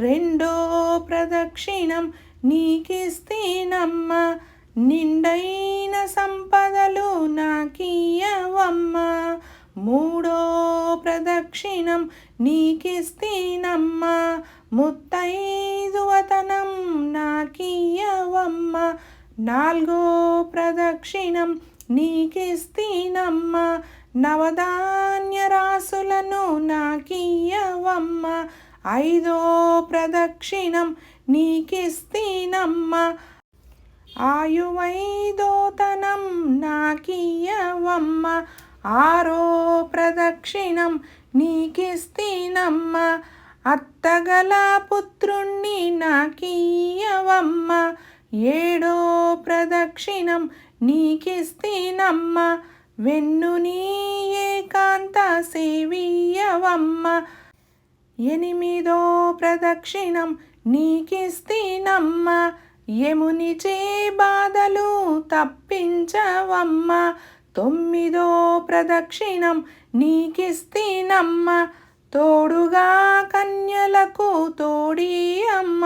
రెండో ప్రదక్షిణం నీకిస్తేనమ్మ నిండైన సంపదలు నాకియవమ్మ మూడో ప్రదక్షిణం నీకిస్తేనమ్మ ముత్తైదువతనం నాకియవమ్మ నాలుగో ప్రదక్షిణం నీకిస్తేనమ్మ నవధాన్య రాసులను నాకియవమ్మ ఐదో ప్రదక్షిణం నీకిస్తీనమ్మ. ఆయువైదోతనం నాకియవమ్మ ఆరో ప్రదక్షిణం నీకిస్తీనమ్మ. అత్తగల పుత్రుణ్ణి నాకియవమ్మ ఏడో ప్రదక్షిణం నీకిస్తేనమ్మ. వెన్నుని ఏకాంత సేవీయవమ్మ ఎనిమిదో ప్రదక్షిణం నీకిస్తేనమ్మ యమునిచే బాధలు తప్పించవమ్మ. తొమ్మిదో ప్రదక్షిణం నీకిస్తీనమ్మ తోడుగా కన్యలకు తోడి అమ్మ.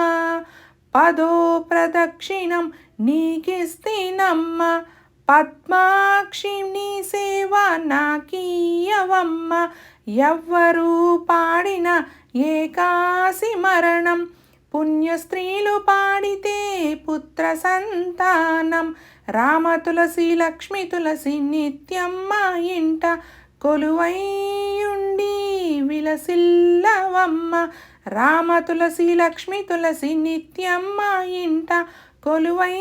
పదో ప్రదక్షిణం నీకిస్తీనమ్మ పద్మాక్షిణి సేవ నాకీయవమ్మ. ఎవ్వరు పాడిన ఏకాసి మరణం. పుణ్య స్త్రీలు పాడితే పుత్ర సంతానం. రామ తులసి లక్ష్మి తులసి నిత్యం మా ఇంట. కొలువైయుండి విలసిల్లవమ్మ. రామ తులసి లక్ష్మి తులసి నిత్యం మా ఇంట. కొలువై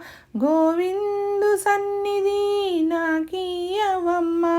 గోవిందు సన్నిధి నాకీయవమ్మా